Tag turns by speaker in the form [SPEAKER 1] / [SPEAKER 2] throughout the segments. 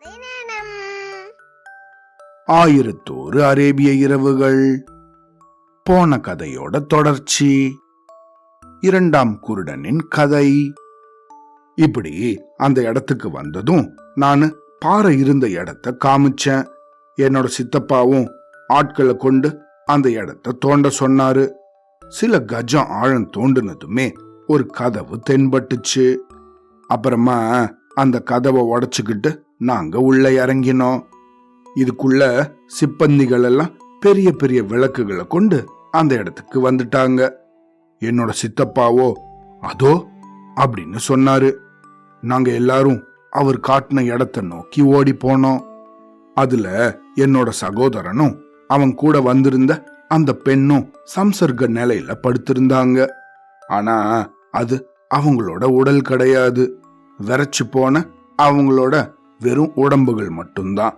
[SPEAKER 1] கதை
[SPEAKER 2] ஆயிரத்தோரு அரேபிய இரவுகள். போன கதையோட தொடர்ச்சி. இரண்டாம் குருடனின் கதை. இப்படி அந்த இடத்துக்கு வந்ததும் நான் பாறை இருந்த இடத்த காமிச்சேன். என்னோட சித்தப்பாவும் ஆட்களை கொண்டு அந்த இடத்த தோண்ட சொன்னாரு. சில கஜம் ஆழம் தோண்டினதுமே ஒரு கதவு தென்பட்டுச்சு. அப்புறமா அந்த கதவை உடச்சுக்கிட்டு நாங்க உள்ள இறங்கினோம். இதுக்குள்ள சிப்பந்திகள் எல்லாம் பெரிய பெரிய விளக்குகளை கொண்டு அந்த இடத்துக்கு வந்துட்டாங்க. என்னோட சித்தப்பாவோ அதோ அப்படின்னு சொன்னாரு. நாங்க எல்லாரும் அவர் காட்டின இடத்த நோக்கி ஓடி போனோம். அதுல என்னோட சகோதரனும் அவன் கூட வந்திருந்த அந்த பெண்ணும் சம்சர்க்க நிலையில படுத்திருந்தாங்க. ஆனா அது அவங்களோட உடல் கிடையாது. விரைச்சு போன அவங்களோட வெறும் உடம்புகள் மட்டும்தான்.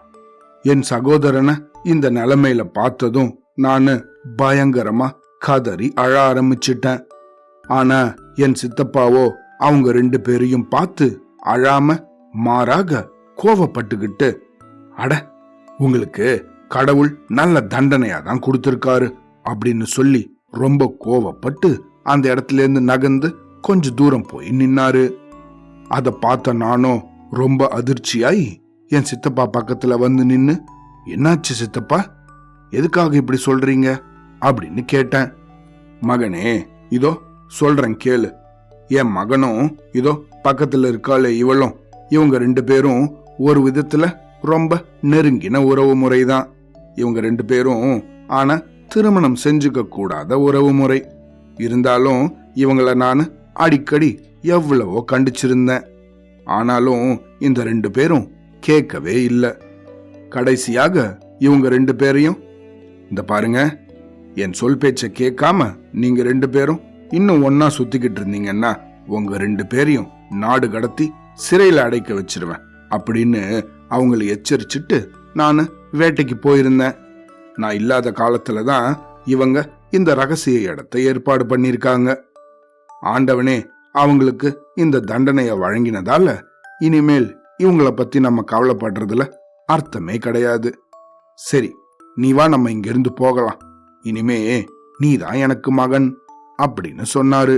[SPEAKER 2] என் சகோதரனை இந்த நிலைமையில பார்த்ததும் நான் பயங்கரமா கதறி அழ ஆரம்பிச்சிட்டேன். ஆனா என் சித்தப்பாவோ அவங்க ரெண்டு பேரையும் பார்த்து அழாம மாறாக கோவப்பட்டுக்கிட்டு அட உங்களுக்கு கடவுள் நல்ல தண்டனையா தான் கொடுத்திருக்காரு அப்படின்னு சொல்லி ரொம்ப கோவப்பட்டு அந்த இடத்துல இருந்து நகர்ந்து கொஞ்ச தூரம் போய் நின்னாரு. அதை பார்த்த நானும் ரொம்ப அதிர்ச்சியாயி என் சித்தப்பா பக்கத்துல வந்து நின்னு என்னாச்சு சித்தப்பா? எதுக்காக இப்படி சொல்றீங்க? அப்படின்னு கேட்டேன். மகனே இதோ சொல்றேன் கேளு. என் மகனும் இதோ பக்கத்துல இருக்காளே இவளும். இவங்க ரெண்டு பேரும் ஒரு விதத்துல ரொம்ப நெருங்கின உறவு முறைதான். இவங்க ரெண்டு பேரும் ஆனா திருமணம் செஞ்சுக்க கூடாத உறவு முறை. இருந்தாலும் இவங்கள நான் அடிக்கடி எவ்வளவோ கண்டிச்சிருந்தேன். ஆனாலும் இந்த ரெண்டு பேரும் கேட்கவே இல்லை. கடைசியாக இவங்க ரெண்டு பேரையும் இந்த பாருங்க என் சொல் பேச்சை கேட்காம நீங்க ரெண்டு பேரும் இன்னும் ஒன்னா சுத்திக்கிட்டு இருந்தீங்கன்னா உங்க ரெண்டு பேரையும் நாடு கடத்தி சிறையில் அடைக்க வச்சிருவேன் அப்படின்னு அவங்கள எச்சரிச்சிட்டு நான் வேட்டைக்கு போயிருந்தேன். நான் இல்லாத காலத்துல தான் இவங்க இந்த ரகசிய இடத்தை ஏற்பாடு பண்ணியிருக்காங்க. ஆண்டவனே அவங்களுக்கு இந்த தண்டனையை வழங்கினதால இனிமேல் இவங்கள பத்தி நம்ம கவலைப்படுறதுல அர்த்தமே கிடையாது. சரி நீ வா நம்ம இங்கிருந்து போகலாம். இனிமே நீதான் எனக்கு மகன் அப்படின்னு சொன்னாரு.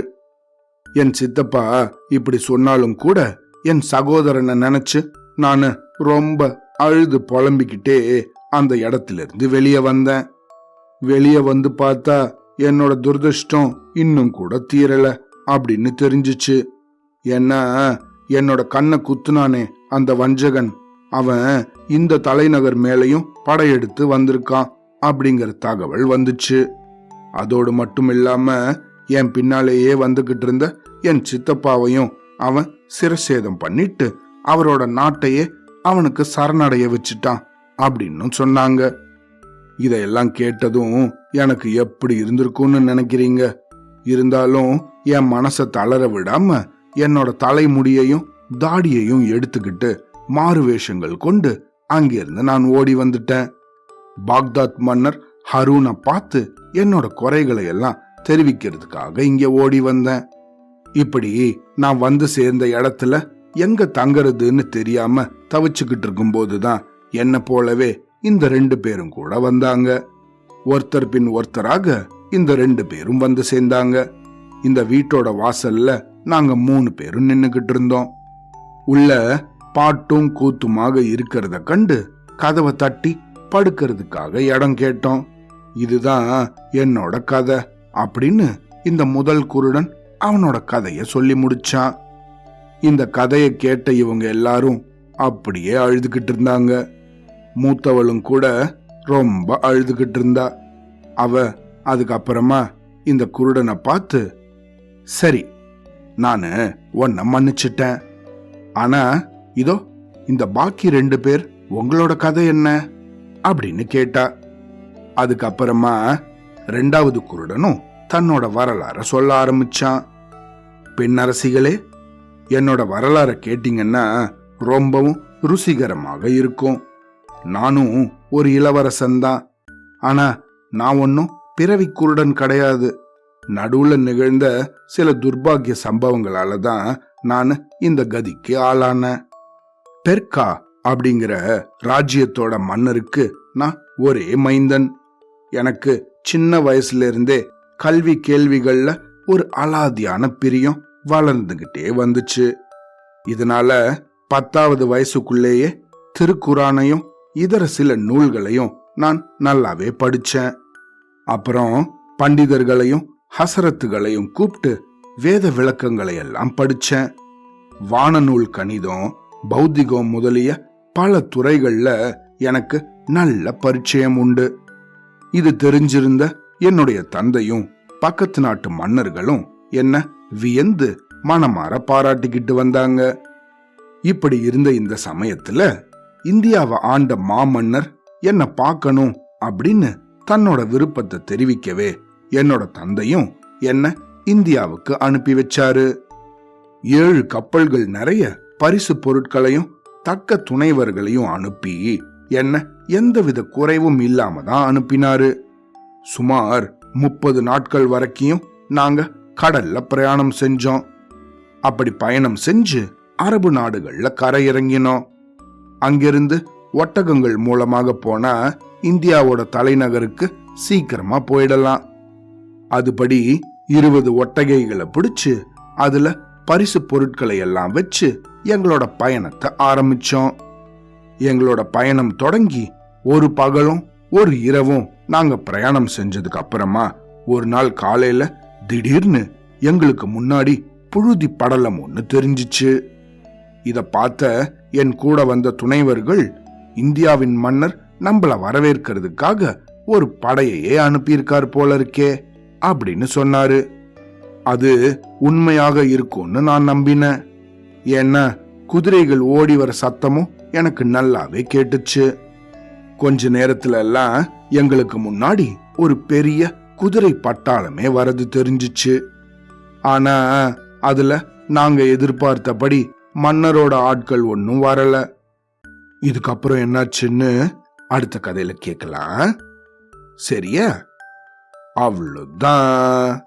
[SPEAKER 2] என் சித்தப்பா இப்படி சொன்னாலும் கூட என் சகோதரனை நினைச்சு நான் ரொம்ப அழுது புலம்பிக்கிட்டே அந்த இடத்துல இருந்து வெளியே வந்தேன். வெளியே வந்து பார்த்தா என்னோட துரதிருஷ்டம் இன்னும் கூட தீரலை. அப்படின்னு தெரிஞ்சுச்சு. ஏன்னா என்னோட கண்ணை குத்துனானே அந்த வஞ்சகன். அவன் இந்த தலைநகர் மேலையும் படையெடுத்து வந்திருக்கான் அப்படிங்கிற தகவல் வந்துச்சு. அதோடு மட்டும் இல்லாம என் பின்னாலேயே வந்துகிட்டு இருந்த என் சித்தப்பாவையும் அவன் சிரசேதம் பண்ணிட்டு அவரோட நாட்டையே அவனுக்கு சரணடைய வச்சுட்டான் அப்படின்னு சொன்னாங்க. இதையெல்லாம் கேட்டதும் எனக்கு எப்படி இருந்திருக்கும்னு நினைக்கிறீங்க? இருந்தாலும் என் மனசை தளர விடாம என்னோட தலைமுடியையும் தாடியையும் எடுத்துக்கிட்டு மாறு வேஷங்கள் கொண்டு அங்கிருந்து நான் ஓடி வந்துட்டேன். பாக்தாத் மன்னர் ஹரூனை பார்த்து என்னோட குறைகளை எல்லாம் தெரிவிக்கிறதுக்காக இங்க ஓடி வந்தேன். இப்படி நான் வந்து சேர்ந்த இடத்துல எங்க தங்கறதுன்னு தெரியாம தவிச்சுக்கிட்டு இருக்கும்போதுதான் என்ன போலவே இந்த ரெண்டு பேரும் கூட வந்தாங்க. ஒருத்தர் பின் ஒருத்தராக இந்த ரெண்டு பேரும் வந்து சேர்ந்தாங்க. இந்த வீட்டோட வாசல்ல நாங்க மூணு பேரும் நின்னுகிட்டு இருந்தோம். உள்ள பாட்டும் கூத்துமாக இருக்கிறத கண்டு கதவை தட்டி படுக்கிறதுக்காக இடம் கேட்டோம். இதுதான் என்னோட கதை அப்படின்னு இந்த முதல் குருடன் அவனோட கதைய சொல்லி முடிச்சான். இந்த கதையை கேட்ட இவங்க எல்லாரும் அப்படியே அழுதுகிட்டு இருந்தாங்க. மூத்தவளும் கூட ரொம்ப அழுதுகிட்டு இருந்தா. அவ அதுக்கப்புறமா இந்த குருடனை பார்த்து சரி நான் உன்னை மன்னிச்சிட்டேன். ஆனா இதோ இந்த பாக்கி ரெண்டு பேர் உங்களோட கதை என்ன? அப்படின்னு கேட்டா அதுக்கப்புறமா ரெண்டாவது குருடனும் தன்னோட வரலாற சொல்ல ஆரம்பிச்சான். பெண்ணரசிகளே என்னோட வரலாற கேட்டீங்கன்னா ரொம்பவும் ருசிகரமாக இருக்கும். நானும் ஒரு இளவரசன் தான். ஆனா நான் ஒன்னும் பிறவி குருடன் கிடையாது. நடுவுல நிகழ்ந்த சில துர்பாக்கிய சம்பவங்களால தான் நான் இந்த கதிக்கு ஆளானேன் பெர்கா அப்படிங்கிற ராஜ்யத்தோட மன்னருக்கு நான் ஒரே மைந்தன். எனக்கு சின்ன வயசுல இருந்தே கல்வி கேள்விகள்ல ஒரு அலாதியான பிரியம் வளர்ந்துகிட்டே வந்துச்சு. இதனால பத்தாவது வயசுக்குள்ளேயே திருக்குறானையும் இதர சில நூல்களையும் நான் நல்லாவே படிச்சேன். அப்புறம் பண்டிதர்களையும் ஹசரத்துகளையும் கூப்பிட்டு வேத விளக்கங்களை எல்லாம் படிச்சேன். வானநூல் கணிதம் பௌத்திகம் முதலிய பல துறைகள்ல எனக்கு நல்ல பரிச்சயம் உண்டு. இது தெரிஞ்சிருந்த என்னுடைய தந்தையும் பக்கத்து நாட்டு மன்னர்களும் என்ன வியந்து மனமாற பாராட்டிக்கிட்டு வந்தாங்க. இப்படி இருந்த இந்த சமயத்துல இந்தியாவை ஆண்ட மாமன்னர் என்ன பார்க்கணும் அப்படின்னு தன்னோட விருப்பத்தை தெரிவிக்கவே என்னோட தந்தையும் என்ன இந்தியாவுக்கு அனுப்பி வச்சாரு. ஏழு கப்பல்கள் நிறைய பரிசு பொருட்களையும் தக்க துணைவர்களையும் அனுப்பி என்ன எந்தவித குறைவும் இல்லாம தான் அனுப்பினாரு. சுமார் முப்பது நாட்கள் வரைக்கும் நாங்க கடல்ல பிரயாணம் செஞ்சோம். அப்படி பயணம் செஞ்சு அரபு நாடுகள்ல கரையிறங்கினோம். அங்கிருந்து ஒட்டகங்கள் மூலமாக போனா இந்தியாவோட தலைநகருக்கு சீக்கிரமா போயிடலாம். அதுபடி இருபது ஒட்டகைகளை பிடிச்சு அதுல பரிசு பொருட்களை எல்லாம் வச்சு எங்களோட பயணத்தை ஆரம்பிச்சோம். எங்களோட பயணம் தொடங்கி ஒரு பகலும் ஒரு இரவும் நாங்க பிரயாணம் செஞ்சதுக்கு அப்புறமா ஒரு நாள் காலையில திடீர்னு எங்களுக்கு முன்னாடி புழுதி படலம் ஒன்று தெரிஞ்சிச்சு. இத பார்த்த என் கூட வந்த துணைவர்கள் இந்தியாவின் மன்னர் நம்மள வரவேற்கிறதுக்காக ஒரு படையையே அனுப்பியிருக்கார் போல இருக்கே அப்படின்னு சொன்னாரு. அது உண்மையாக இருக்கும்னு நான் நம்பினேன். ஏன்னா குதிரைகள் ஓடி வர சத்தமும் எனக்கு நல்லாவே கேட்டுச்சு. கொஞ்ச நேரத்துல எல்லாம் எங்களுக்கு முன்னாடி ஒரு பெரிய குதிரை பட்டாளமே வரது தெரிஞ்சிச்சு. ஆனா அதுல நாங்க எதிர்பார்த்தபடி மன்னரோட ஆட்கள் ஒன்னும் வரல. இதுக்கப்புறம் என்னாச்சுன்னு அடுத்த கதையில கேட்கலாம். சரியா? அவ்வளோதான்.